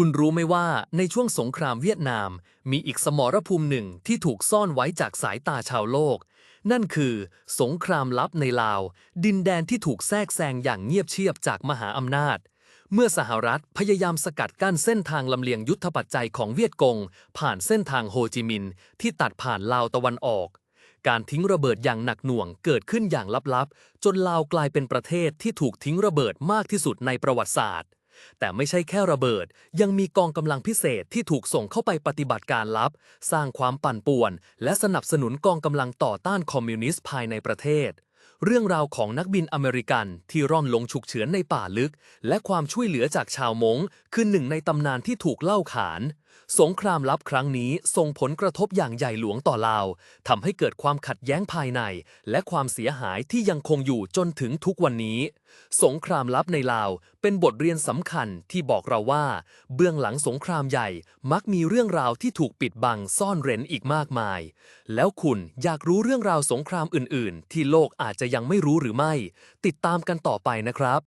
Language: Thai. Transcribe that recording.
คุณรู้ไหมว่าในช่วงสงครามเวียดนาม มีอีกสมรภูมิหนึ่งที่ถูกซ่อนไว้จากสายตาชาวโลก นั่นคือ สงครามลับในลาว ดินแดนที่ถูกแทรกแซงอย่างเงียบเชียบจากมหาอำนาจ เมื่อสหรัฐพยายามสกัดกั้นเส้นทางลำเลียงยุทธปัจจัยของเวียดกง ผ่านเส้นทางโฮจิมินห์ที่ตัดผ่านลาวตะวันออก การทิ้งระเบิดอย่างหนักหน่วงเกิดขึ้นอย่างลับๆ จนลาวกลายเป็นประเทศที่ถูกทิ้งระเบิดมากที่สุดในประวัติศาสตร์ แต่ไม่ใช่แค่ระเบิด ยังมีกองกำลังพิเศษที่ถูกส่งเข้าไปปฏิบัติการลับ สร้างความปั่นป่วน และสนับสนุนกองกำลังต่อต้านคอมมิวนิสต์ภายในประเทศ เรื่องราวของนักบินอเมริกันที่ร่อนลงฉุกเฉินในป่าลึก และความช่วยเหลือจากชาวมงคือหนึ่งในตำนานที่ถูกเล่าขานสงครามลับครั้งนี้ส่งผลกระทบอย่างใหญ่หลวงต่อลาวทำให้เกิดความขัดแย้งภายใน และความเสียหายที่ยังคงอยู่จนถึงทุกวันนี้ สงครามลับในลาวเป็นบทเรียนสำคัญที่บอกเราว่า เบื้องหลังสงครามใหญ่มักมีเรื่องราวที่ถูกปิดบังซ่อนเร้นอีกมากมาย แล้วคุณอยากรู้เรื่องราวสงครามอื่น ๆ ที่โลกอาจจะยังไม่รู้หรือไม่ ติดตามกันต่อไปนะครับ